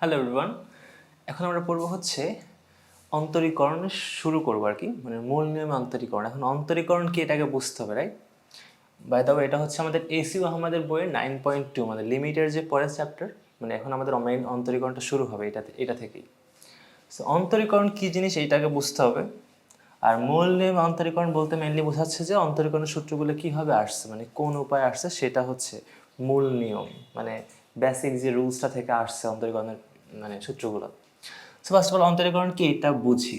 Hello everyone এখন আমরা পড়ব হচ্ছে অন্তরীকরণ শুরু করব আর কি মানে মূল নিয়মে অন্তরীকরণ। এখন অন্তরীকরণ কি এটাকে বুঝতে হবে রাইট বাই দ্য এটা হচ্ছে আমাদের এসিউ আহমদের বইয়ের নাইন পয়েন্ট টু আমাদের লিমিটের যে পরের চ্যাপ্টার মানে এখন আমাদের মেইন অন্তরীকরণটা শুরু হবে এটা এটা থেকেই। সো অন্তরীকরণ কী জিনিস এইটাকে বুঝতে হবে। আর মূল নিয়ম অন্তরীকরণ বলতে মেনলি বোঝাচ্ছে যে অন্তরীকরণের সূত্রগুলো কীভাবে আসছে মানে কোন উপায় আসছে সেটা হচ্ছে মূল নিয়ম মানে বেসিক যে রুলসটা থেকে আসছে অন্তরীকরণের মানে সূত্রগুলো। সো ফার্স্ট অফ অল অন্তরীকরণ কি এটা বুঝি।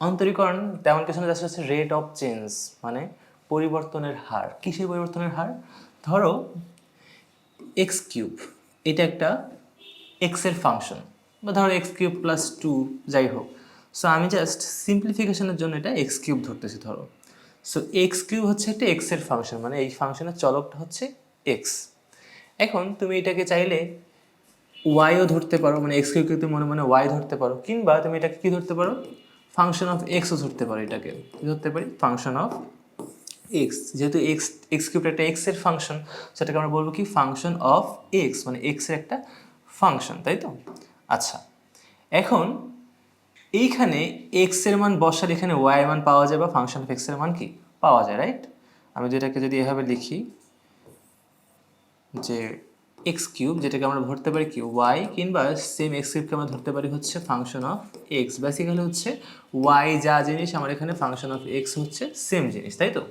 অন্তরীকরণ তেমন কিছু না জাস্ট হচ্ছে রেট অফ চেঞ্জ মানে পরিবর্তনের হার। কিসের পরিবর্তনের হার? ধরো এক্স কিউব এটা একটা এক্সের ফাংশন বা ধরো এক্স কিউব প্লাস টু যাই হোক। সো আমি জাস্ট সিম্পলিফিকেশনের জন্য এটা এক্স কিউব ধরতেছি, ধরো। সো এক্স কিউব হচ্ছে একটা এক্সের ফাংশন মানে এই ফাংশনের চলকটা হচ্ছে এক্স এখন তুমি এটাকে চাইলে ওয়াইও ধরতে পারো মানে এক্স কিউবকে তুমি মনে মনে ওয়াই ধরতে পারো, কিংবা তুমি এটাকে কি ধরতে পারো? ফাংশন অফ এক্সও ধরতে পারো এটাকে। কি ধরতে পারি? ফাংশন অফ এক্স যেহেতু এক্স এক্স কিউবটা একটা এক্সের ফাংশন সেটাকে আমরা বলব কি? ফাংশন অফ এক্স মানে এক্সের একটা ফাংশন তাই তো? আচ্ছা এখন এইখানে এক্সের মান বসার এখানে ওয়াই মান পাওয়া যায় বা ফাংশন অফ এক্সের মান কি? পাওয়া যায় রাইট আমি যেটাকে যদি এভাবে লিখি যে এক্স কিউব যেটাকে আমরা ধরতে পারি কি ওয়াই কিংবা সেম এক্স কিউবকে আমরা ধরতে পারি হচ্ছে ফাংশন অফ এক্স বেসিক্যালি হচ্ছে ওয়াই যা জিনিস, আমার এখানে ফাংশন অফ এক্স হচ্ছে সেম জিনিস, তাই তো?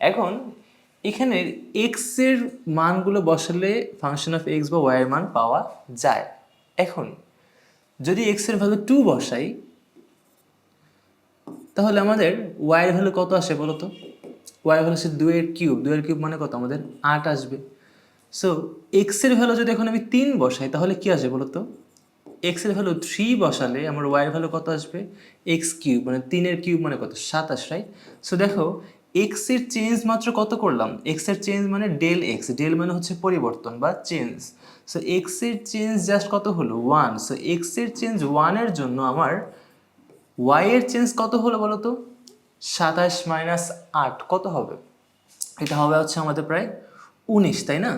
এখন, এখানে এক্সের মানগুলো বসালে ফাংশন অফ এক্স বা ওয়াইয়ের মান পাওয়া যায়। এখন, যদি এক্সের ভ্যালু টু বসাই, তাহলে আমাদের ওয়াইয়ের ভ্যালু কত আসে বলো তো ওয়াই ভ্যালু হচ্ছে দুয়ের কিউব দুয়ের কিউব মানে কত? আমাদের আট আসবে। সো এক্সের ভ্যালু যদি এখন আমি তিন বসাই, তাহলে কি আসবে বলো তো এক্সের ভ্যালু থ্রি বসালে আমার ওয়াই ভ্যালু কত আসবে? এক্স কিউব মানে তিনের কিউব মানে কত? সাতাশ রাইট সো দেখো এক্সের চেঞ্জ মাত্র কত করলাম? এক্সের চেঞ্জ মানে ডেল এক্স ডেল মানে হচ্ছে পরিবর্তন বা চেঞ্জ সো এক্সের চেঞ্জ জাস্ট কত হলো? ওয়ান সো এক্সের চেঞ্জ ওয়ানের জন্য আমার ওয়াইয়ের চেঞ্জ কত হলো বলো তো সাতাশ মাইনাস আট, কত হবে? এটা হবে হচ্ছে আমাদের প্রায় উনিশ, তাই না?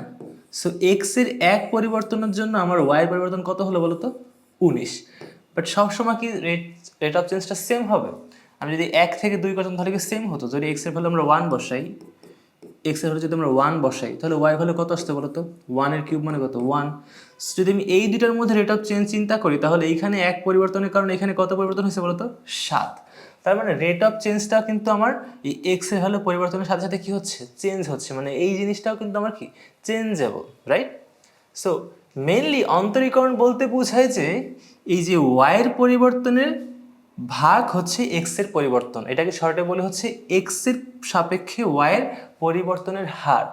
সো এক্সের এক পরিবর্তনের জন্য আমার ওয়াই এর পরিবর্তন কত হলো বলো তো? উনিশ। বাট সবসময় কি রেট রেট অফ চেঞ্জটা সেম হবে? আমি যদি এক থেকে দুই করতাম তাহলে কি সেম হতো? যদি এক্সের ভ্যালু আমরা ওয়ান বসাই এক্সের ভ্যালু যদি আমরা ওয়ান বসাই, তাহলে ওয়াই ভ্যালু কত আসতে বলো তো? ওয়ানের কিউব মানে কত? ওয়ান যদি আমি এই দুটার মধ্যে রেট অফ চেঞ্জ চিন্তা করি, তাহলে এইখানে এক পরিবর্তনের কারণে এখানে কত পরিবর্তন হয়েছে বলো তো? সাত। তার মানে রেট অফ চেঞ্জটাও কিন্তু আমার এই এক্সের ভ্যালু পরিবর্তনের সাথে সাথে কি হচ্ছে? চেঞ্জ হচ্ছে। মানে এই জিনিসটাও কিন্তু আমার কি? চেঞ্জেবল রাইট সো মেনলি অন্তরীকরণ বলতে বোঝায় যে এই যে ওয়াইয়ের পরিবর্তনের ভাগ হচ্ছে এক্সের পরিবর্তন। এটাকে শর্টে বলে হচ্ছে এক্সের সাপেক্ষে ওয়াইয়ের পরিবর্তনের হার।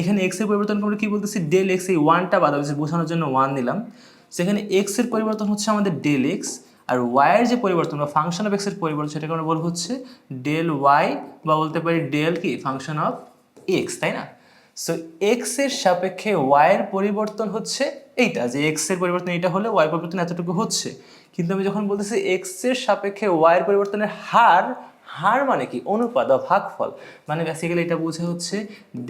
এখানে এক্সের পরিবর্তন আমরা কি বলতেছি? ডেল এক্স এই ওয়ানটা বাদ হচ্ছে বোঝানোর জন্য ওয়ান নিলাম। সেখানে এক্সের পরিবর্তন হচ্ছে আমাদের ডেল এক্স আর ওয়াইয়ের যে পরিবর্তন বা ফাংশন অফ এক্সের পরিবর্তন, সেটাকে আমরা বলব হচ্ছে ডেল ওয়াই বা বলতে পারি ডেল কি? ফাংশন অফ এক্স তাই না? সো এক্সের সাপেক্ষে ওয়াইয়ের পরিবর্তন হচ্ছে এইটা, যে এক্সের পরিবর্তন এটা হলে ওয়াই পরিবর্তন এতটুকু হচ্ছে। কিন্তু আমি যখন বলতেছি এক্সের সাপেক্ষে ওয়াই এর পরিবর্তনের হার হার মানে কি? অনুপাত বা ভাগফল। মানে বেসিক্যালি এটা বোঝা হচ্ছে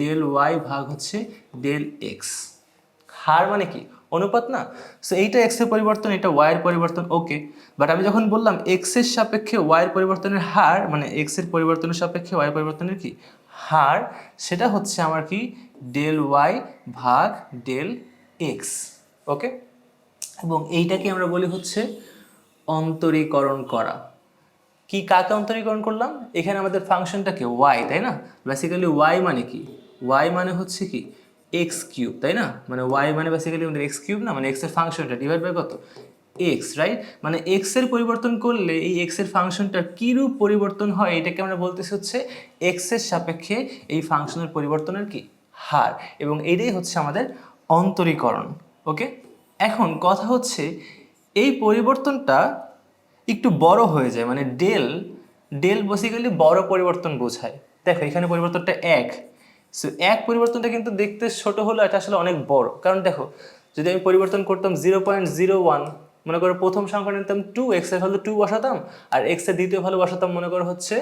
ডেল ওয়াই ভাগ হচ্ছে ডেল এক্স হার মানে কি? অনুপাত না? সো এইটা এক্সের পরিবর্তন, এটা ওয়াই এর পরিবর্তন ওকে বাট আমি যখন বললাম এক্সের সাপেক্ষে ওয়াই এর পরিবর্তনের হার মানে এক্সের পরিবর্তনের সাপেক্ষে ওয়াই পরিবর্তনের কি? হার, সেটা হচ্ছে আমার কি? ডেল ওয়াই ভাগ ডেল এক্স ওকে এবং এইটাকে আমরা বলি হচ্ছে অন্তরীকরণ করা। কি, কাকে অন্তরীকরণ করলাম? এখানে আমাদের ফাংশনটাকে ওয়াই তাই না? বেসিক্যালি ওয়াই মানে কি? ওয়াই মানে হচ্ছে কি? এক্স কিউব তাই না? মানে ওয়াই মানে বেসিক্যালি আমাদের এক্স কিউব না? মানে এক্সের ফাংশনটা ডিভাইড বাই কত? এক্স রাইট মানে এক্সের পরিবর্তন করলে এই এক্সের ফাংশনটার কীরূপ পরিবর্তন হয়? এটাকে আমরা বলতেছি হচ্ছে এক্সের সাপেক্ষে এই ফাংশনের পরিবর্তনের কি? হার। এবং এটাই হচ্ছে আমাদের অন্তরীকরণ ওকে এখন কথা হচ্ছে এই পরিবর্তনটা একটু বড় হয়ে যায়। মানে ডেল ডেল বেসিক্যালি বড় পরিবর্তন বোঝায়। দেখো, এখানে পরিবর্তনটা এক। সো এক পরিবর্তনটা কিন্তু দেখতে ছোট হলো এটা আসলে অনেক বড়। কারণ দেখো, যদি আমি পরিবর্তন করতাম জিরো পয়েন্ট জিরো ওয়ান মনে করো প্রথম সংখ্যা নিতাম টু এক্সের ভ্যালু টু বসাতাম, আর এক্সের দ্বিতীয় ভ্যালু বসাতাম মনে করো হচ্ছে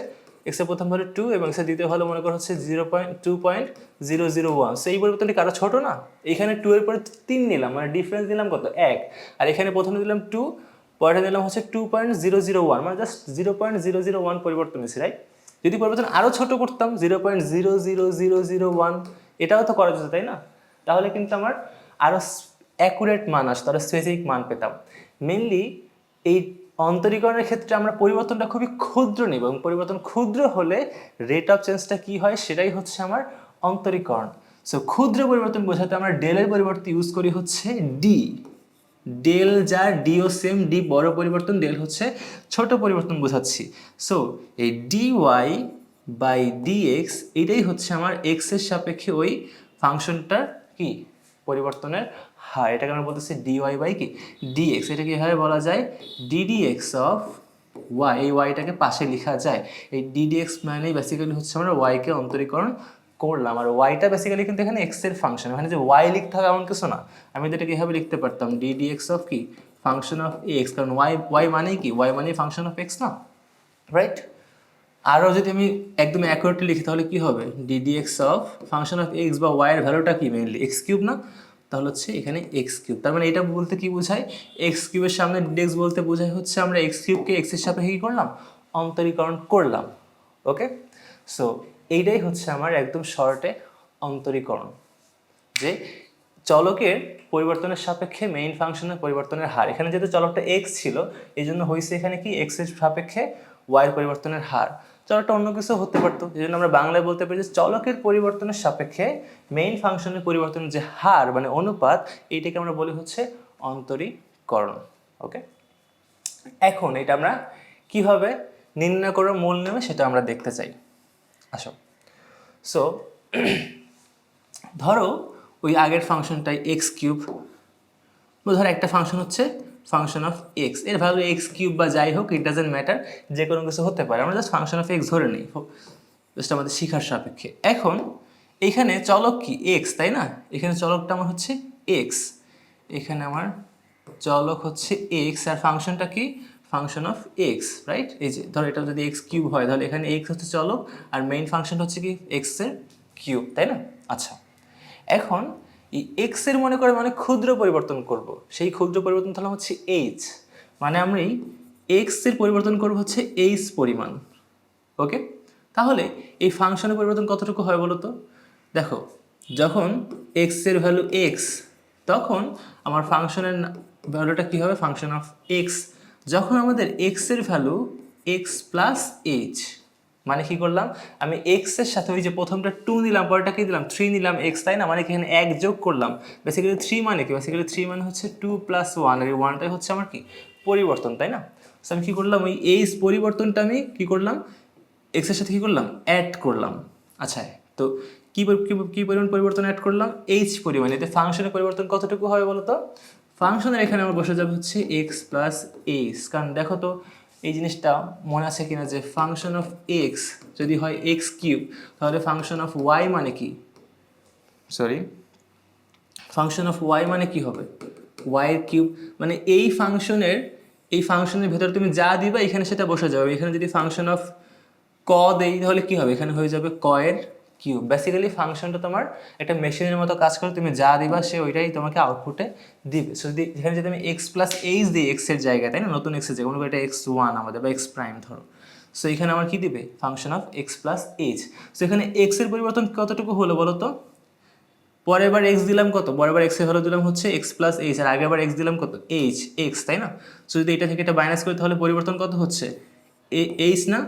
এক্সের প্রথম ভ্যালু টু এবং এক্সের দ্বিতীয় ভ্যালু মনে করো হচ্ছে zero point two point zero zero one so এই পরিবর্তনটি কারও ছোট না? এখানে টু এর পরে তিন নিলাম মানে ডিফারেন্স দিলাম কত? এক। আর এখানে প্রথমে দিলাম টু পরেরটা দিলাম হচ্ছে two point zero zero one মানে just zero point zero zero one পরিবর্তন হয়েছে রাইট যদি পরিবর্তন আরও ছোট করতাম zero point zero zero zero zero one এটাও তো করা যেত, তাই না? তাহলে কিন্তু আমার আরও অ্যাকুরেট মান আসতো আরও স্পেসিফিক মান পেতাম। মেনলি এই অন্তরীকরণের ক্ষেত্রে আমরা পরিবর্তনটা খুবই ক্ষুদ্র নিব এবং পরিবর্তন ক্ষুদ্র হলে রেট অফ চেঞ্জটা কী হয়, সেটাই হচ্ছে আমার অন্তরীকরণ। সো ক্ষুদ্র পরিবর্তন বোঝাতে আমরা ডেলের পরিবর্তে ইউজ করি হচ্ছে ডি ডেল যা ডিও সেম ডি বড় পরিবর্তন ডেল হচ্ছে ছোট পরিবর্তন বোঝাচ্ছি। সো এই D Y by D X এটাই হচ্ছে আমার এক্সের সাপেক্ষে ওই ফাংশনটার কি? পরিবর্তনের হার। এটাকে আমরা বলতেছি ডি ওয়াই বাই কি? ডি এক্স এটা কীভাবে বলা যায় ডিডি এক্স অফ ওয়াই এই ওয়াইটাকে পাশে লেখা যায়। এই ডিডি এক্স মানে বেসিক্যালি হচ্ছে আমরা ওয়াইকে অন্তরীকরণ করলাম। আর ওয়াইটা বেসিক্যালি কিন্তু এখানে এক্সের ফাংশন এখানে যে ওয়াই লিখতে হবে এমন কিছু না। আমি এটা কীভাবে লিখতে পারতাম ডিডি এক্স অফ কি? ফাংশন অফ এক্স কারণ ওয়াই ওয়াই মানেই কি? ওয়াই মানে ফাংশন অফ এক্স না? রাইট আরও যদি আমি একদম অ্যাকুরেটলি লিখি, তাহলে কী হবে? DD X of function of X বা ওয়াইয়ের ভ্যালুটা কি মেনলি এক্স কিউব না? তাহলে হচ্ছে এখানে এক্স কিউব তার মানে এটা বলতে কি বোঝায়? এক্স কিউবের সামনে ডিডি বলতে বোঝায় হচ্ছে আমরা এক্স কিউবকে এক্সের সাপেক্ষে কী করলাম? অন্তরীকরণ করলাম। ওকে সো এইটাই হচ্ছে আমার একদম শর্টে অন্তরীকরণ, যে চলকের পরিবর্তনের সাপেক্ষে মেইন ফাংশনের পরিবর্তনের হার। এখানে যেহেতু চলকটা এক্স ছিল এই জন্য হয়েছে এখানে কি এক্সের সাপেক্ষে ওয়াইয়ের পরিবর্তনের হার। চলকটা অন্য কিছু হতে পারতো এই জন্য আমরা বাংলায় বলতে পারি যে চলকের পরিবর্তনের সাপেক্ষে মেইন ফাংশনের পরিবর্তনের যে হার মানে অনুপাত, এইটাকে আমরা বলি হচ্ছে অন্তরীকরণ ওকে এখন এটা আমরা কীভাবে নির্ণয় করার মূল নেবে সেটা আমরা দেখতে চাই। আসো। সো ধরো ওই আগের ফাংশনটাই এক্স কিউব ধরো একটা ফাংশন হচ্ছে ফাংশন অফ এক্সের ভ্যালু এক্স কিউব বা যাই হোক ইট ডাজেন্ট ম্যাটার যে কোনো কিছু হতে পারে। আমরা জাস্ট ফাংশন অফ এক্স ধরে নিই জাস্ট আমাদের শিখার সাপেক্ষে। এখন এইখানে চলক কি? এক্স তাই না? এখানে চলকটা আমার হচ্ছে এক্স এখানে আমার চলক হচ্ছে এক্স আর ফাংশনটা কি? ফাংশন অফ এক্স রাইট এই যে, ধরো এটা যদি এক্স কিউব হয়, তাহলে এখানে এক্স হচ্ছে চলক, আর মেইন ফাংশন হচ্ছে কি? এক্সের কিউব তাই না? আচ্ছা। এখন এই এক্সের মনে করে মানে ক্ষুদ্র পরিবর্তন করব। সেই ক্ষুদ্র পরিবর্তন তাহলে হচ্ছে এইচ মানে আমি এক্সের পরিবর্তন করব হচ্ছে এইচ পরিমাণ। ওকে? তাহলে এই ফাংশনের পরিবর্তন কতটুকু হয় বলো তো? দেখো, যখন এক্সের ভ্যালু এক্স তখন আমার ফাংশনের ভ্যালুটা কী হবে? ফাংশন অফ এক্স যখন আমাদের এক্সের ভ্যালু এক্স প্লাস এইচ মানে কি করলাম? আমি এক্সের সাথে ওই যে প্রথমটা টু নিলাম, পরেরটা কি দিলাম? থ্রি নিলাম এক্স তাই না? মানে এখানে এক যোগ করলাম। বেসিক্যালি থ্রি মানে কি? বেসিক্যালি থ্রি মানে হচ্ছে টু প্লাস ওয়ান আর ওয়ানটাই হচ্ছে আমার কি? পরিবর্তন, তাই না? সো আমি কী করলাম? ওই এইচ পরিবর্তনটা আমি কী করলাম? এক্সের সাথে কী করলাম? অ্যাড করলাম। আচ্ছা তো কী কী কী পরিমাণ পরিবর্তন অ্যাড করলাম? এইচ পরিমাণ, এতে ফাংশনের পরিবর্তন কতটুকু হবে বলো তো ফাংশনের এখানে আমার বসে যাবে হচ্ছে এক্স প্লাস এক্স কারণ দেখো তো এই জিনিসটা মনে আছে কিনা যে ফাংশন অফ এক্স যদি হয় এক্স কিউব তাহলে ফাংশন অফ ওয়াই মানে কি? সরি ফাংশন অফ ওয়াই মানে কি হবে? ওয়াইয়ের কিউব মানে এই ফাংশনের এই ফাংশনের ভেতরে তুমি যা দিবা এখানে সেটা বসে যাবে। এখানে যদি ফাংশন অফ ক দেই তাহলে কি হবে? এখানে হয়ে যাবে কয়ের কিউব বেসিক্যালি ফাংশনটা তোমার একটা মেশিনের মতো কাজ করে, তুমি যা দিবা সে ওইটাই তোমাকে আউটপুটে দিবে। সো যদি এখানে যদি আমি এক্স প্লাস এইচ দিই এক্সের জায়গায়, তাই না? নতুন এক্সের জায়গায় এটা এক্স ওয়ান আমাদের বা এক্স প্রাইম ধরো। সো এখানে আমার কি দিবে? Function of X plus H so এখানে এক্সের পরিবর্তন কতটুকু হলো বলো তো? পরের বার এক্স দিলাম কত? পরের বার এক্সের ভ্যালু দিলাম হচ্ছে এক্স প্লাস এইচ আর আগের বার এক্স দিলাম কত? এইচ এক্স তাই না? সো যদি এটা থেকে এটা মাইনাস করি, তাহলে পরিবর্তন কত হচ্ছে? এইচ না?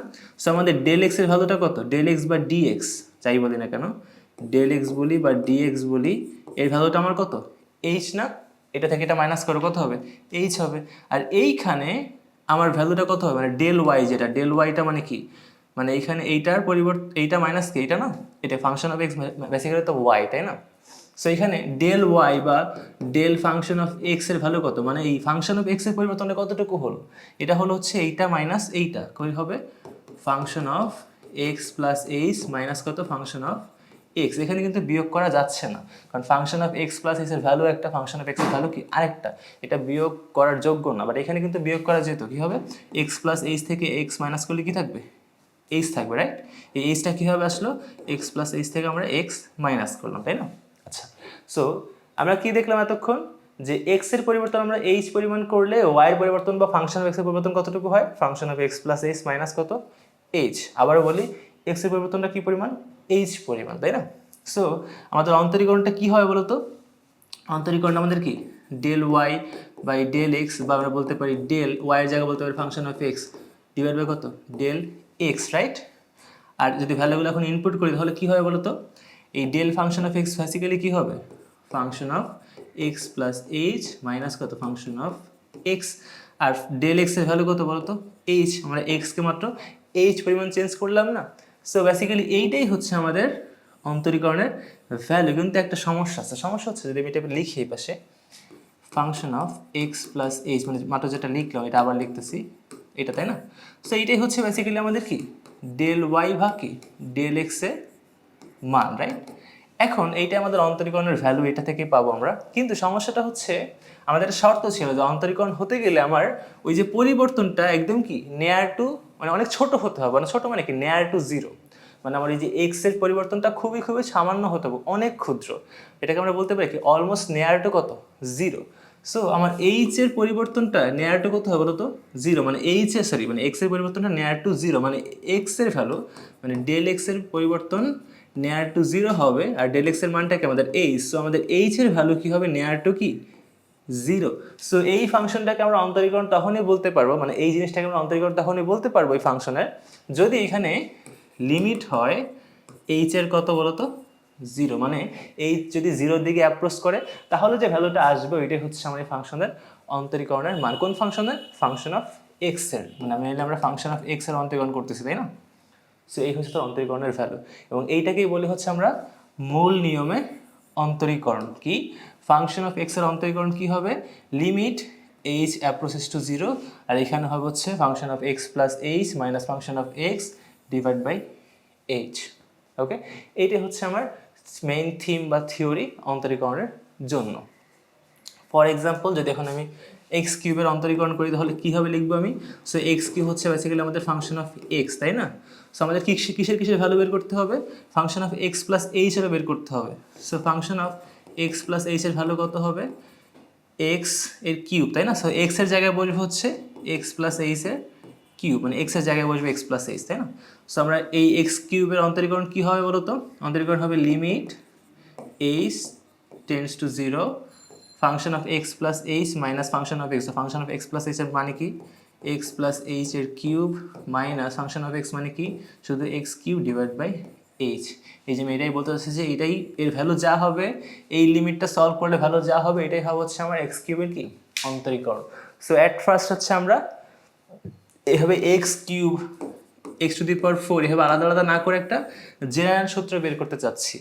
সো আমাদের ডেল এক্সের ভ্যালুটা কত? ডেল এক্স বা ডি এক্স যাই বলি না কেন ডেল এক্স বলি বা ডি এক্স বলি, এর ভ্যালুটা আমার কত? এইচ না, এটা থেকে এটা মাইনাস করে, কত হবে? এইচ হবে। আর এইখানে আমার ভ্যালুটা কত হবে? মানে ডেল ওয়াই যেটা ডেল ওয়াইটা মানে কি? মানে এইখানে এইটার পরিবর্তন এইটা মাইনাস কি? এইটা না? এটা ফাংশন অফ এক্স বেসিক্যালি তো ওয়াই তাই না? সো এখানে ডেল ওয়াই বা ডেল ফাংশন অফ এক্সের ভ্যালু কত? মানে এই ফাংশন অফ এক্সের পরিবর্তনে কতটুকু হলো? এটা হলো হচ্ছে এইটা মাইনাস এইটা। কই হবে? Function of X plus H minus কত? ফাংশন অফ এক্স এখানে কিন্তু বিয়োগ করা যাচ্ছে না। কারণ ফাংশন অফ এক্স প্লাস এক্সের ভ্যালু একটা ফাংশন অফ এক্সের ভ্যালু কি? আরেকটা। এটা বিয়োগ করার যোগ্য না। বাট এখানে কিন্তু বিয়োগ করা যেত কি হবে? এক্স প্লাস এইচ থেকে এক্স মাইনাস করলে কি থাকবে? এইচ থাকবে রাইট এই এইচটা কীভাবে আসলো? এক্স প্লাস এইচ থেকে আমরা এক্স মাইনাস করলাম, তাই না? আচ্ছা। সো আমরা কি দেখলাম এতক্ষণ? যে এক্সের পরিবর্তন আমরা এইচ পরিমাণ করলে ওয়াই পরিবর্তন বা ফাংশন অফ এক্স পরিবর্তন কতটুকু হয়? Function of X plus H minus কত? এইচ আবারও বলি এক্সের পরিবর্তনটা কি পরিমাণ? এইচ পরিমাণ, তাই না? সো আমাদের অন্তরীকরণটা কি হয় বলো তো অন্তরীকরণ আমাদের কি? Del Y by del X বা আমরা বলতে পারি ডেল ওয়াইয়ের জায়গায় বলতে পারি function of X divide by কত? ডেল এক্স রাইট আর যদি ভ্যালুগুলো এখন ইনপুট করি, তাহলে কী হবে বলো তো এই del function of X basically কী হবে? Function of X plus H minus কত? ফাংশন অফ এক্স আর ডেল এক্সের ভ্যালু কত বলো তো এইচ আমরা এক্সকে মাত্র এইচ পরিমাণ চেঞ্জ করলাম না। সো বেসিক্যালি এইটাই হচ্ছে আমাদের অন্তরীকরণের ভ্যালু কিন্তু একটা সমস্যা আছে। সমস্যা হচ্ছে যদি আমি এটা লিখি এই পাশে। Function of X plus H মানে মাত্র যেটা লিখলাম, এটা আবার লিখতেছি। এটা তাই না? সো এইটাই হচ্ছে বেসিক্যালি আমাদের কি? ডেল ওয়াই ভাগ কি? ডেল এক্সের মান রাইট এখন এইটা আমাদের অন্তরীকরণের ভ্যালু এটা থেকে পাবো আমরা। কিন্তু সমস্যাটা হচ্ছে আমাদের শর্ত ছিল যে অন্তরীকরণ হতে গেলে আমার ওই যে পরিবর্তনটা একদম কি নেয়ার টু মানে অনেক ছোট হতে হবে। মানে ছোট মানে কি? নেয়ার টু জিরো মানে আমার এই যে এক্সের পরিবর্তনটা খুবই খুবই সামান্য হতে হবে, অনেক ক্ষুদ্র। এটাকে আমরা বলতে পারি কি? অলমোস্ট নেয়ার টু কত? জিরো সো আমার এইচ এর পরিবর্তনটা নেয়ার টু কত হবে বলতো? জিরো মানে এইচ এর সরি মানে এক্সের পরিবর্তনটা নেয়ার টু জিরো মানে এক্সের ভ্যালু মানে ডেল এক্সের পরিবর্তন নেয়ার টু জিরো হবে। আর ডেল এক্সের মানটা কি? আমাদের এইচ সো আমাদের এইচ এর ভ্যালু কি হবে? নেয়ার টু কি? জিরো। সো এই ফাংশনটাকে আমরা অন্তরীকরণ তখনই বলতে পারব মানে এই জিনিসটাকে আমরা অন্তরীকরণ তখনই বলতে পারব এই ফাংশনের, যদি এখানে লিমিট হয় এইচ এর কত বলতো? জিরো। মানে এইচ যদি জিরোর দিকে অ্যাপ্রোচ করে, তাহলে যে ভ্যালুটা আসবে ওইটাই হচ্ছে আমার এই ফাংশনের অন্তরীকরণের মান। কোন ফাংশনের? ফাংশন অফ এক্সের। মানে আমি আমরা ফাংশন অফ এক্সের অন্তরীকরণ করতেছি, তাই না? সো এই হচ্ছে তার অন্তরীকরণের ভ্যালু এবং এইটাকেই বলি হচ্ছে আমরা মূল নিয়মে অন্তরীকরণ কি? ফাংশন অফ এক্সের অন্তরীকরণ কি হবে? Limit H approaches to zero আর এখানে হবে হচ্ছে function of X plus H minus function of X divide by H okay এইটাই হচ্ছে আমার মেইন থিম বা থিওরি অন্তরীকরণের জন্য। ফর এক্সাম্পল যদি এখন আমি এক্স কিউবের অন্তরীকরণ করি, তাহলে কীভাবে লিখব আমি? সো এক্স কিউব হচ্ছে বেসিক্যালি আমাদের ফাংশন অফ এক্স তাই না? সো আমাদের কিসের কিসের ভ্যালু বের করতে হবে? Function of X plus H এর বের করতে হবে। So function of X plus H এর ভ্যালু কত হবে? এক্সের কিউব, তাই না? সো এক্সের জায়গায় বসবে হচ্ছে এক্স প্লাস এইচ এর কিউব মানে এক্সের জায়গায় বসবে এক্স প্লাস এইচ তাই না? সো আমরা এই এক্স কিউবের অন্তরীকরণ কী হবে বলো তো অন্তরীকরণ হবে limit H tends to zero function of X plus H minus function of X function of X plus H এর মানে কি? এক্স প্লাস এইচ এর cube minus function of X মানে কি? শুধু X cube divide by H এই যে আমি এটাই বলতে চাচ্ছি যে এটাই এর ভ্যালু যা হবে, এই লিমিটটা সলভ করলে ভ্যালু যা হবে, এটাই হবে হচ্ছে আমার এক্স কিউবের কি? অন্তরীকরণ. সো অ্যাট ফার্স্ট হচ্ছে আমরা এভাবে X cube X to the power four এভাবে আলাদা আলাদা না করে একটা জেনারেল সূত্র বের করতে চাচ্ছি।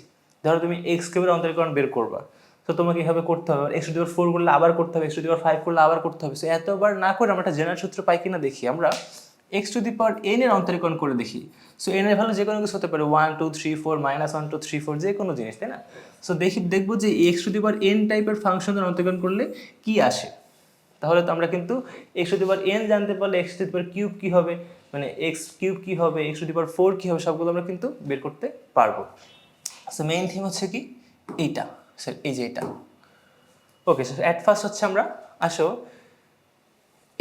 ধরো তুমি এক্স কিউবের অন্তরীকরণ বের করবা। তো তোমাকে এভাবে করতে হবে। X to the power four করলে আবার করতে হবে X to the power five করলে আবার করতে হবে। সো এতবার না করে আমরা একটা জেনারেল সূত্র পাই কিনা দেখি। আমরা X to the power N এর অন্তরীকরণ করে দেখি। সো এন এর ভ্যালু যে কোনো কিছু হতে পারে one two three four minus one two three four যে কোনো জিনিস, তাই না? সো দেখি, দেখব যে X to the power N টাইপের ফাংশনের অন্তরীকরণ করলে কি আসে। তাহলে তো আমরা কিন্তু X to the power N জানতে পারলে X to the power cube কী হবে? মানে এক্স কিউব কী হবে? X to the power four কী হবে? সবগুলো আমরা কিন্তু বের করতে পারব। সো মেইন থিম হচ্ছে কি? এইটা। স্যার, এই যে এটা। ওকে স্যার অ্যাট ফার্স্ট হচ্ছে আমরা, আসো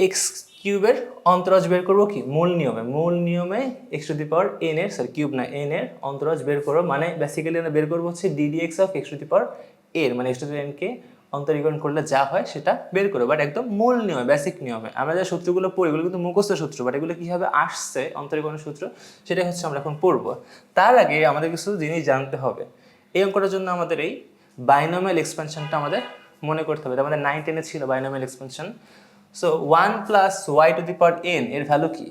এক্স কিউবের অন্তরাজ বের করব কি? মূল নিয়মে মূল নিয়মে X to the power N এর, স্যার কিউব না এন এর অন্তরাজ বের করব মানে বেসিক্যালি আমরা বের করব হচ্ছে DD X of X to the power এর মানে এক্স টু দি এনকে অন্তরীকরণ করলে যা হয় সেটা বের করো বাট একদম মূল নিয়মে বেসিক নিয়মে, আমরা যে সূত্রগুলো পড়ি, এগুলো কিন্তু মুখস্থ সূত্র বাট এগুলো কীভাবে আসছে অন্তরীকরণ সূত্র, সেটাই হচ্ছে আমরা এখন পড়ব। তার আগে আমাদের কিছু জিনিস জানতে হবে। এই অঙ্কটার জন্য আমাদের এই বাইনোমিয়াল এক্সপেনশনটা আমাদের মনে করতে হবে। আমাদের নাইন টেনে ছিল binomial expansion so one plus Y to the power N এর ভ্যালু কি?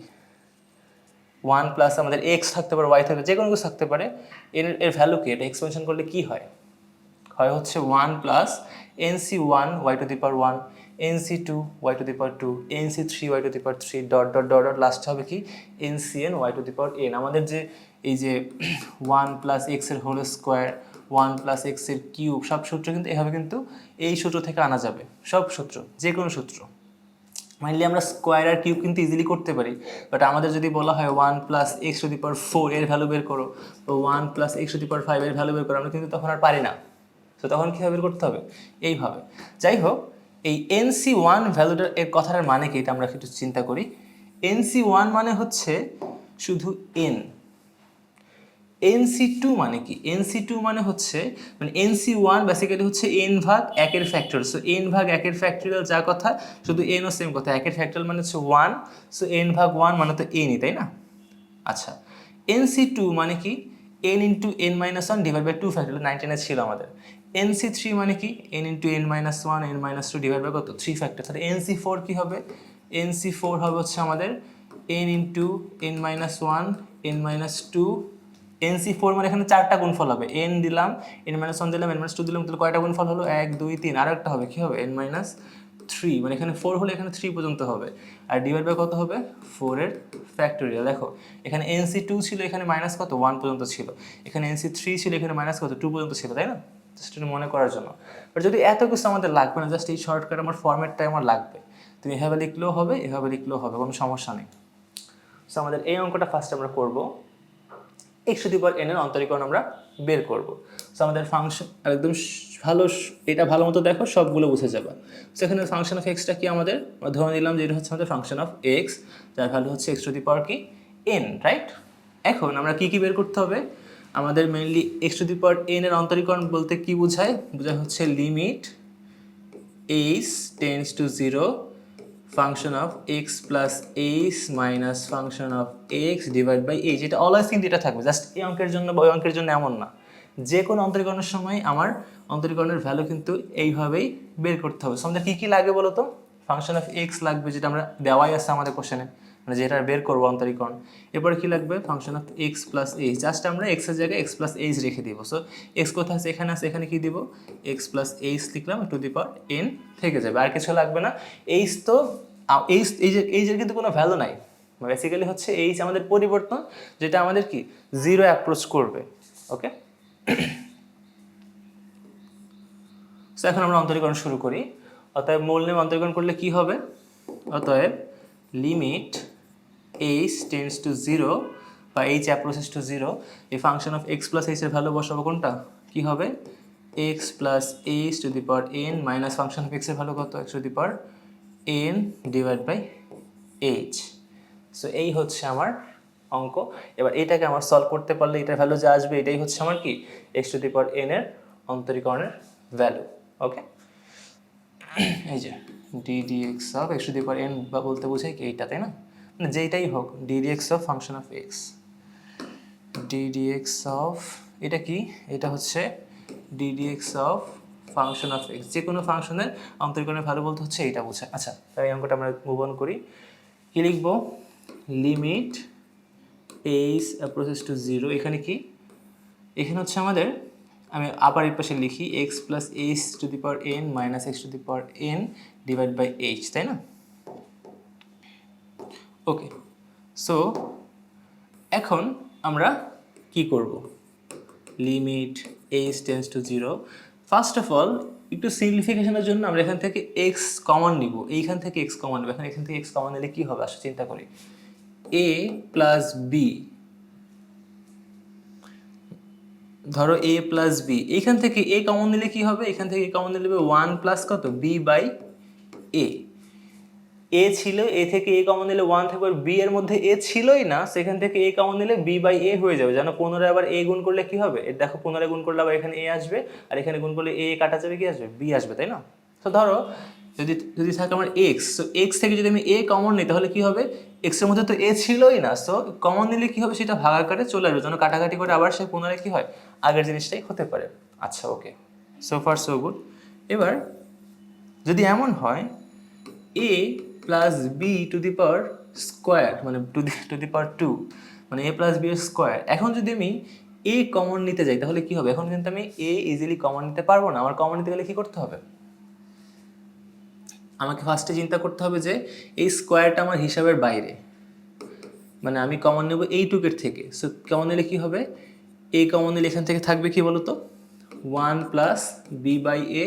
ওয়ান প্লাস আমাদের এক্স থাকতে পারে ওয়াই থাকতে, যে কোনো কিছু থাকতে পারে, এর এর ভ্যালু কি? এটা এক্সপেনশন করলে কি হয়? হয় হচ্ছে one plus N C one Y to the power one N C two Y to the power two N C three Y to the power three dot dot dot dot last হবে কি? N C N Y to the power N আমাদের যে, এই যে one plus এক্সের whole square one plus এক্সের cube, সব সূত্র কিন্তু এভাবে কিন্তু এই সূত্র থেকে আনা যাবে, সব সূত্র যে কোনো সূত্র। মাইনলি আমরা স্কোয়ার আর কিউব কিন্তু ইজিলি করতে পারি বাট আমাদের যদি বলা হয় one plus X to the four এর ভ্যালু বের করো, তো one plus X to the power five এর ভ্যালু বের করো আমরা কিন্তু তখন আর পারি না। তো তখন কীভাবে বের করতে হবে? এইভাবে। যাই হোক, এই এনসি ওয়ান ভ্যালুটার এর কথাটার মানে কি, এটা আমরা একটু চিন্তা করি। এনসি ওয়ান মানে হচ্ছে শুধু এন এনসি টু মানে কি? এনসি টু মানে হচ্ছে মানে এনসি ওয়ান বেসিক্যালি হচ্ছে এন ভাগ একের ফ্যাক্টরিয়াল সো এন ভাগ একের ফ্যাক্টরিয়াল যা কথা, শুধু এনও সেম কথা। একের ফ্যাক্টরিয়াল মানে হচ্ছে ওয়ান সো এন ভাগ ওয়ান মানে তো এনই তাই না? আচ্ছা এনসি টু মানে কি? N into N minus one divide by two factorial নাইনটিনে ছিল আমাদের। এনসি থ্রি মানে কি? N into N minus one N minus two divide by কত? থ্রি ফ্যাক্টর তাহলে এনসি ফোর কী হবে? এনসি ফোর হবে হচ্ছে আমাদের N into N minus one N minus two N C four মানে এখানে চারটা গুণফল হবে। এন দিলাম এন মাইনাস ওয়ান দিলাম এন মাইনাস টু দিলাম, তাহলে কয়টা গুণফল হলো? এক, দুই, তিন। আরও একটা হবে, কী হবে? এন মাইনাস থ্রি মানে এখানে ফোর হলে এখানে থ্রি পর্যন্ত হবে। আর ডিভাইড বাই কত হবে? ফোরের ফ্যাক্টোরিয়াল দেখো, এখানে এনসি টু ছিল, এখানে মাইনাস কত? ওয়ান পর্যন্ত ছিল। এখানে এনসি থ্রি ছিল, এখানে মাইনাস কত? টু পর্যন্ত ছিল, তাই না? জাস্ট মনে করার জন্য। বাট যদি এত কিছু আমাদের লাগবে না জাস্ট এই শর্টকাট আমার ফর্ম্যাটটাই আমার লাগবে। তুমি এভাবে লিখলেও হবে, এভাবে লিখলেও হবে, কোনো সমস্যা নেই। সো আমাদের এই অঙ্কটা ফার্স্ট আমরা করব। একশো দি পাওয়ার এনের অন্তরীকরণ আমরা বের করব। সো আমাদের ফাংশন একদম ভালো এটা ভালো মতো দেখো, সবগুলো বুঝে যাবে। সেখানে ফাংশন অফ এক্সটা কি আমাদের? ধরে নিলাম যে এটা হচ্ছে আমাদের ফাংশন অফ এক্স যার ভ্যালু হচ্ছে এক্স টু দি পাওয়ার কি? এন রাইট এখন আমরা কি কি বের করতে হবে? আমাদের mainly x to the power n এর অন্তরীকরণ বলতে কি বোঝায়? বোঝায় হচ্ছে limit h tends to zero function of x plus h minus function of x divide by h এটা অলওয়েজ কিন্তু এটা থাকবে। জাস্ট এই অঙ্কের জন্য বা ওই অঙ্কের জন্য এমন না। যে কোনো অন্তরীকরণের সময় আমার অন্তরীকরণের ভ্যালু কিন্তু এইভাবেই বের করতে হবে। সো আমাদের কী কী লাগে বলো তো ফাংশন অফ এক্স লাগবে যেটা আমরা দেওয়াই আছে আমাদের কোশ্চেনে মানে যেটা বের করব অন্তরীকরণ এরপরে কী লাগবে? Function of x plus h just আমরা এক্সের জায়গায় এক্স প্লাস এইচ রেখে দিব। সো এক্স কোথায় আছে? এখানে আছে। এখানে কী দিব? এক্স প্লাস এইচ লিখলাম, টু দি পাওয়ার এন থেকে যাবে। আর কিছু লাগবে না। এইচ তো এইচ এইচের কিন্তু কোনো ভ্যালু নাই। বেসিক্যালি হচ্ছে এইচ আমাদের পরিবর্তন, যেটা আমাদের কি? জিরো অ্যাপ্রোচ করবে। ওকে সো এখন আমরা অন্তরীকরণ শুরু করি। অতএব মূল নিয়ম অন্তরীকরণ করলে কি হবে? অতএব limit h tends to zero বা এইচ অ্যাপ্রোচেস টু জিরো এই ফাংশন অফ এক্স প্লাস এইচের ভ্যালু বসাবো কোনটা? কি হবে? X plus h to the power n minus function of এক্সের ভ্যালু কত? X to the power n divide by h so এই হচ্ছে আমার অঙ্ক। এবার এটাকে আমার সলভ করতে পারলে এটার ভ্যালু যা আসবে, এটাই হচ্ছে আমার কি? X to the power n এর অন্তরীকরণের ভ্যালু ওকে এই যে d d x of x to the power n বা বলতে বোঝাই কি এইটা, তাই না? যেইটাই হোক d d x of function of x d d x of এটা কি? এটা হচ্ছে d d x of function of x যে কোনো ফাংশনের অন্তরীকরণের ভ্যালু বলতে হচ্ছে এটা বোঝায়। আচ্ছা তাই এই অঙ্কটা আমরা মুভ অন করি। কি লিখব? Limit h approaches to zero এখানে কি? এখানে হচ্ছে আমাদের, আমি আবার এর পাশে লিখি x plus h to the power n minus x to the power n divide by h তাই না? ওকে সো এখন আমরা কি করব? Limit h tends to zero first of all একটু সিম্পলিফিকেশনের জন্য আমরা এখান থেকে এক্স কমন নিব। এইখান থেকে এক্স কমন নেব। এখানে এখান থেকে এক্স কমন নিলে কী হবে? আসলে চিন্তা করি। এ প্লাস বি ধরো এ প্লাস বি এইখান থেকে এ কমন নিলে কি হবে? এখান থেকে কমন নিলে ওয়ান প্লাস কত? বি বাই এ এ ছিল এ থেকে এ কমন নিলে ওয়ান থেকে বি এর মধ্যে এ ছিলই না, সেখান থেকে এ কমন নিলে বি বাই এ হয়ে যাবে। যেন পনেরো আবার এ গুণ করলে কি হবে? দেখো পনেরো গুণ করলে আবার এখানে এ আসবে, আর এখানে গুণ করলে এ কাটা যাবে, কি আসবে? বি আসবে, তাই না? তো ধরো, যদি যদি থাকে আমার এক্স তো এক্স থেকে যদি আমি এ কমন নিই, তাহলে কি হবে? এক্সের মধ্যে তো এ ছিলই না সো কমন নিলে কি হবে? সেটা ভাগাকারে চলে আসবে, যেন কাটাকাটি করে আবার সে পুনরায় কি হয়? আগের জিনিসটাই হতে পারে। আচ্ছা okay so far so good এবার, যদি এমন হয় a plus b to the power square মানে to the to the power two মানে এ প্লাস বি স্কোয়ার এখন যদি আমি এ কমন নিতে যাই, তাহলে কি হবে? এখন কিন্তু আমি এ ইজিলি কমন নিতে পারব না। আমার কমন নিতে গেলে কি করতে হবে? আমাকে ফার্স্টে চিন্তা করতে হবে যে এই স্কোয়ারটা আমার হিসাবের বাইরে। মানে আমি কমন নেব এইটুকের থেকে। সো কমন নিলে কি হবে? এ কমন নিলে এখান থেকে থাকবে কি বলতো? One plus b by a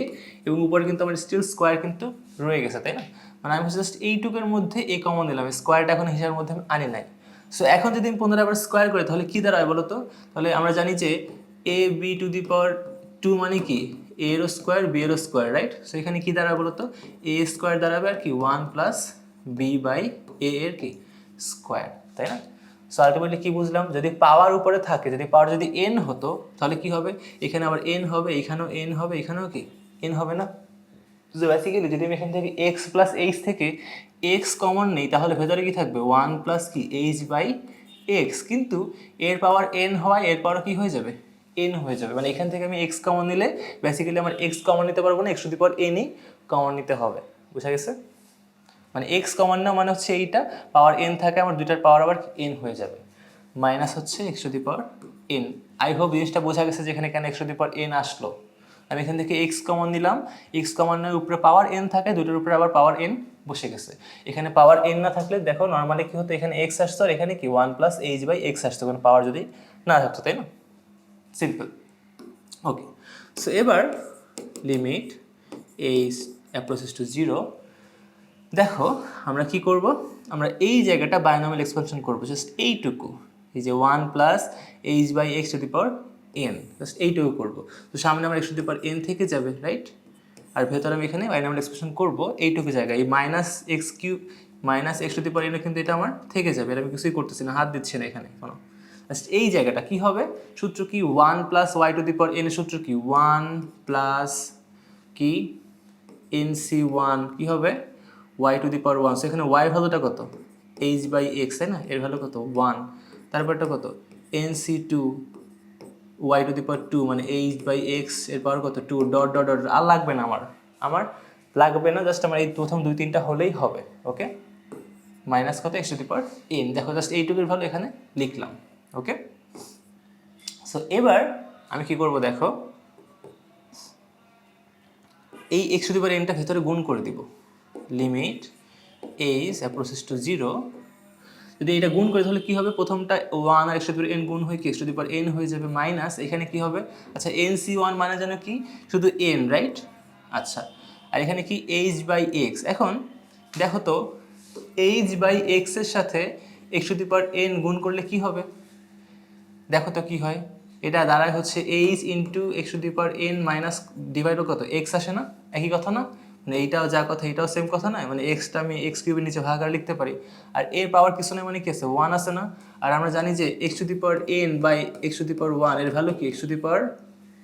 এবং উপরে কিন্তু আমার স্টিল স্কোয়ার কিন্তু রয়ে গেছে, তাই না? মানে আমি জাস্ট এইটুকের মধ্যে এ কমন দিলাম স্কোয়ারটা এখন হিসাবের মধ্যে আমি আনি নাই। সো এখন যদি আমি পনেরো আবার স্কোয়ার করি, তাহলে কী দাঁড়ায় বলো তো? তাহলে আমরা জানি যে a b to the power two মানে কি? এ এরও স্কোয়ার বি এরও স্কোয়ার রাইট সো এখানে কী দাঁড়াবে বলো তো? এ স্কোয়ার দাঁড়াবে আর কি one plus b by a এর কি? স্কোয়ার তাই না? সো আলটিমেটলি কি বুঝলাম? যদি পাওয়ার উপরে থাকে, যদি পাওয়ার যদি এন হতো, তাহলে কি হবে? এখানে আবার এন হবে, এখানেও এন হবে, এখানেও কি? এন হবে না? তো বেসিক্যালি যদি আমি এখান থেকে এক্স প্লাস এইচ থেকে এক্স কমন নেই, তাহলে ভেতরে কি থাকবে? ওয়ান প্লাস কি? এইচ বাই এক্স কিন্তু এর পাওয়ার এন হওয়ায় এর পাওয়ার কি হয়ে যাবে? এন হয়ে যাবে। মানে এখান থেকে আমি এক্স কমন নিলে বেসিক্যালি আমার এক্স কমন নিতে পারব না এক্স টু দি পাওয়ার এনই কমন নিতে হবে। বুঝা গেছে? মানে এক্স কমন না মানে হচ্ছে এইটা পাওয়ার এন থাকে আমার, দুইটার পাওয়ার আবার এন হয়ে যাবে। মাইনাস হচ্ছে x to the power n I hope জিনিসটা বোঝা গেছে যে এখানে কেন x to the power n আসলো। আমি এখান থেকে এক্স কমন নিলাম। এক্স কমনের উপরে পাওয়ার এন থাকে দুটোর উপরে আবার পাওয়ার এন বসে গেছে। এখানে পাওয়ার এন না থাকলে, দেখো নর্মালি কি হতো, এখানে এক্স আসতো আর এখানে কি one plus h by x আসতো কারণ পাওয়ার যদি না থাকতো, তাই না? সিম্পল ওকে সো এবার limit h approaches to zero দেখো, আমরা কি করব? আমরা এই জায়গাটা বায়োনমিয়াল এক্সপেনশন করব জাস্ট এইটুকু। এই যে one plus h by x to the power n just এইটুকু করব। তো সামনে আমার x to the power n থেকে যাবে রাইট আর ভেতরে আমি এখানে বায়োনমিয়াল এক্সপ্রেশন করব, এইটুকু জায়গায় এই minus x q minus x to the power এনে কিন্তু এটা আমার থেকে যাবে। এটা আমি কিছুই করতেছি না, হাত দিচ্ছি না এখানে কোনো। জাস্ট এই জায়গাটা কি হবে? সূত্র কি one plus y to the power n সূত্র কি? ওয়ান প্লাস কি? এন সি ওয়ান কী হবে? Y to the power one সেখানে ওয়াই ভ্যালুটা কত? এইচ বাই এক্স তাই না? এর ভ্যালু কত? ওয়ান তারপরটা কত? N c two y to the power two মানে এইচ বাই এক্সের পাওয়ার কত? টু ডট ডট ডট আর লাগবে না আমার। আমার লাগবে না জাস্ট আমার এই প্রথম দুই তিনটা হলেই হবে ওকে মাইনাস কত? X to the power n দেখো জাস্ট এইটুকুর ভ্যালু এখানে লিখলাম ওকে সো এবার আমি কি করব দেখো? এই এক্স টু দি পাওয়ার এনটা ভেতরে গুণ করে দিব। Limit h approaches to zero যদি এটা গুণ করি, তাহলে কি হবে? প্রথমটা ওয়ান আর এক্স এন গুণ হয়ে কি? এক্স টু দি এন হয়ে যাবে মাইনাস এখানে কি হবে? আচ্ছা এন সি ওয়ান মানে যেন কি? শুধু এন রাইট আচ্ছা আর এখানে কি? এইচ বাই এক্স এখন দেখো তো এইচ বাই এক্সের সাথে এক্স টু দি এন গুণ করলে কি হবে? দেখো তো কি হয়। এটা দাঁড়ায় হচ্ছে h into x to the n minus divide কত? এক্স আসে না? একই কথা না? মানে এইটাও যা কথা এটাও সেম কথা নয়? মানে এক্সটা আমি এক্স কিউবের নিচে ভাগ আর লিখতে পারি। আর এর পাওয়ার কিছু নয় মানে কি আছে? ওয়ান আছে না? আর আমরা জানি যে x to the power n by x to the power ওয়ানের ভ্যালু কি? X to the power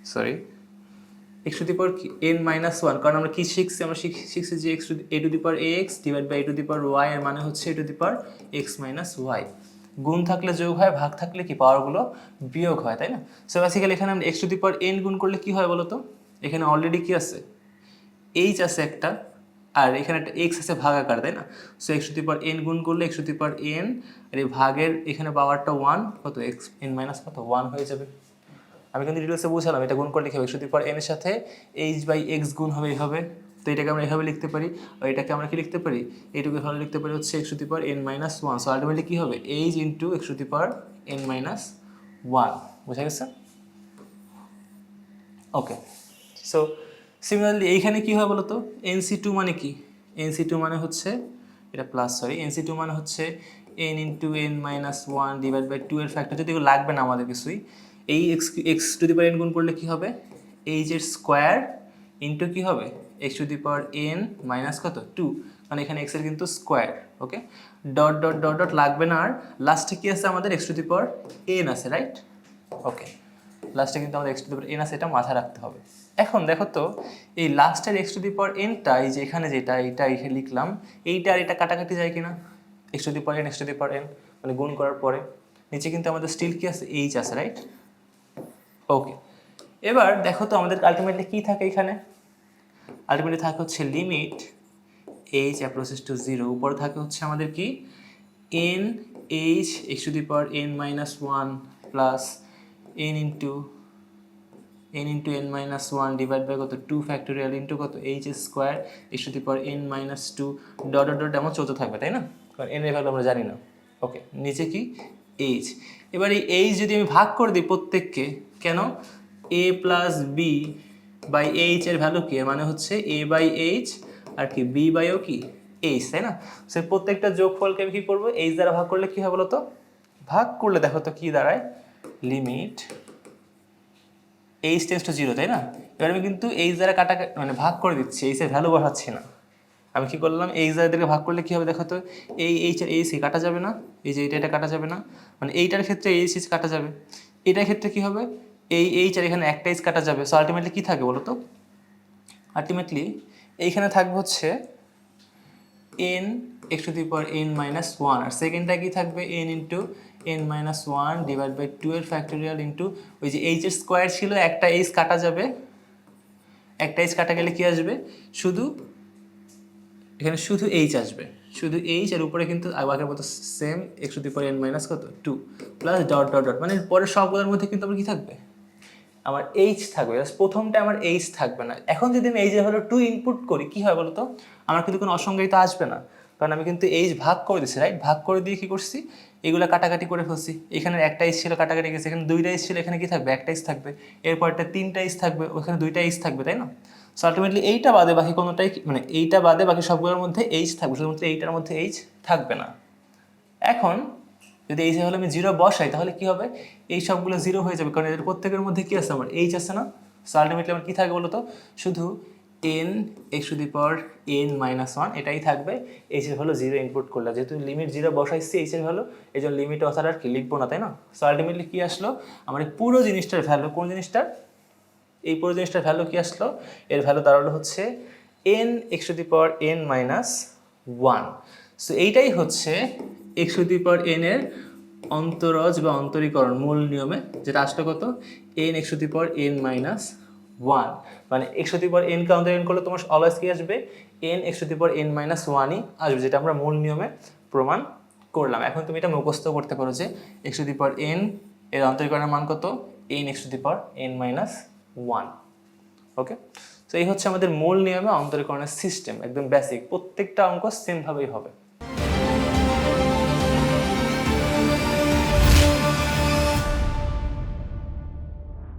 sorry x to the power n minus one কারণ আমরা কি শিখছি? আমরা শিখ- শিখছি যে x to a to the power a x divide by a to the power y এর মানে হচ্ছে a to the power x minus y গুণ থাকলে যোগ হয় ভাগ থাকলে কি? পাওয়ারগুলো বিয়োগ হয় তাই না? সো বেসিক্যালি এখানে আমরা x to the power n গুণ করলে কি হয় বলো তো এখানে অলরেডি কি আছে? এইচ আছে একটা, আর এখানে একটা এক্স আছে ভাগ আকার তাই না? So x to the power n গুণ করলে x to the power n আর এই ভাগের এখানে পাওয়ারটা ওয়ান কত এক্স এন মাইনাস কত? ওয়ান হয়ে যাবে। আমি কিন্তু ডিটেলসে বুঝালাম, এটা গুণ করলে কি হবে? X to the power n এর সাথে এইচ বাই এক্স গুণ হবে এইভাবে তো এটাকে আমরা এভাবে লিখতে পারি, আর এটাকে আমরা কি লিখতে পারি? এইটুকু ভালো লিখতে পারি হচ্ছে x to the power n minus one so ultimately কী হবে? H into x to the power n minus one বোঝা গেছে? ওকে সো সিমিলারলি এইখানে কি হয় বলো তো এনসি টু মানে কি? এনসি টু মানে হচ্ছে, এটা প্লাস সরি এনসি টু মানে হচ্ছে n into n minus one divide by two এর ফ্যাক্টর যদি লাগবে না আমাদের কিছুই, এই x x to the power n গুণ করলে কি হবে? এইচ এর স্কোয়ার ইন্টু কি হবে? X to the power n minus কত? টু মানে এখানে এক্সের কিন্তু square okay dot dot dot dot লাগবে না আর। লাস্টে কি আছে আমাদের? X to the power n আছে রাইট ওকে লাস্টে কিন্তু আমাদের x to the power n আছে, এটা মাথায় রাখতে হবে। এখন দেখো তো, এই লাস্টের এক্স টু দি পাওয়ার এনটা এই যে এখানে যেটা এইটা এখানে লিখলাম, এইটা আর এটা কাটাকাটি যায় কিনা? X to the power n x to the power n মানে গুণ করার পরে। নিচে কিন্তু আমাদের স্টিল কি আছে? এইচ আছে রাইট ওকে এবার দেখো তো আমাদের আলটিমেটলি কী থাকে এখানে? আলটিমেটলি থাকে হচ্ছে limit h approaches to zero উপরে থাকে হচ্ছে আমাদের কি? N h x to the power n minus one plus n into n into n minus one divide by কত? টু ফ্যাক্টোরিয়াল ইন্টু কত? H square x to power n minus two dot dot dot এমন চলতে থাকবে, তাই না? কারণ N এর value আমরা জানি না। ওকে নিচে কি? এইচ এবার এই এইচ যদি আমি ভাগ করে দিই প্রত্যেককে, কেন? A plus b by h এর ভ্যালু কি? মানে হচ্ছে এ বাই এইচ আর কি বি বাইও কি? এইচ তাই না? সে প্রত্যেকটা যোগফলকে আমি কি করব? এইচ দ্বারা ভাগ করলে কি হবে বলো তো ভাগ করলে দেখো তো কি দাঁড়ায়? Limit h tends to zero তাই না? এবার আমি কিন্তু এইচ দ্বারা কাটা মানে ভাগ করে দিচ্ছি এইচের ভ্যালু বসাচ্ছি না। আমি কি করলাম? এইচ দ্বারা এদেরকে ভাগ করলে কি হবে দেখো তো? এই এইচ আর এইচ কাটা যাবে না, এই যে এইটা এটা কাটা যাবে না। মানে এইটার ক্ষেত্রে এইচ এইচ কাটা যাবে। এটার ক্ষেত্রে কি হবে? এই এইচ আর এখানে একটা এইচ কাটা যাবে। সো আলটিমেটলি কি থাকে বলো তো আলটিমেটলি এইখানে থাকবে হচ্ছে n x to the power n minus one আর সেকেন্ডটা কি থাকবে? N into n minus one divide by two এর ফ্যাক্টোরিয়াল ইন্টু ওই যে এইচ এর স্কোয়ার ছিল, একটা এইচ কাটা যাবে। একটা এইচ কাটা গেলে কি আসবে? শুধু, এখানে শুধু এইচ আসবে। শুধু এইচ এর উপরে কিন্তু আগের মতো same x to power n minus কত? Two plus dot dot dot মানে পরের সবগুলোর মধ্যে কিন্তু আমার কি থাকবে? আমার এইচ থাকবে প্রথমটা আমার এইচ থাকবে না। এখন যদি আমি এইচ হলো টু ইনপুট করি, কি হয় বলতো? আমার কিন্তু কোনো অসংজ্ঞায়িত আসবে না। কারণ আমি কিন্তু এইচ ভাগ করে দিচ্ছি রাইট ভাগ করে দিয়ে কি করছি? এগুলো কাটাকাটি করে ফেলছি। এখানে একটা এইচ ছিল কাটাকাটি গেছে এখানে দুইটা এইচ ছিল, এখানে কি থাকবে? একটা এইচ থাকবে। এরপরটা তিনটা এইচ থাকবে, ওখানে দুইটা এইচ থাকবে, তাই না? সো আলটিমেটলি এইটা বাদে বাকি কোনোটাই মানে এইটা বাদে বাকি সবগুলোর মধ্যে এইচ থাকবে। শুধুমাত্র এইটার মধ্যে এইচ থাকবে না। এখন যদি এইচ হলে আমি জিরো বসাই, তাহলে কি হবে? এই সবগুলো জিরো হয়ে যাবে। কারণ এদের প্রত্যেকের মধ্যে কী আছে? আমার এইচ আছে না। সো আলটিমেটলি আমার কি থাকবে বলতো? শুধু n x to the power n minus one এটাই থাকবে। এইচ এর হলো জিরো ইনপুট করলে। যেহেতু লিমিট জিরো বসাইছি এইচ এর ভ্যালু এই জন্য লিমিট অথার আর কি লিখব না, তাই না? সো আলটিমেটলি কি আসলো? আমার পুরো জিনিসটার ভ্যালু কোন জিনিসটার? এই পুরো জিনিসটার ভ্যালু কি আসলো? এর ভ্যালু দাঁড়াল হচ্ছে n x to the power n minus one so এইটাই হচ্ছে x to the power n এর অন্তরজ বা অন্তরীকরণ, মূল নিয়মে। যেটা আসলো কত? N x to the power n minus one মানে এক্স দি পাওয়ার এনকে অন্তরীকরণ করলে তোমার অলওয়েজ কি আসবে? N x the power n minus ওয়ানই আসবে, যেটা আমরা মূল নিয়মে প্রমাণ করলাম। এখন তুমি এটা মুখস্থ করতে পারো যে এক্স দি পাওয়ার এন এর অন্তরীকরণের মান কত? N x to the power n minus one okay তো এই হচ্ছে আমাদের মূল নিয়মে অন্তরীকরণের সিস্টেম একদম বেসিক প্রত্যেকটা অঙ্ক সেমভাবেই হবে।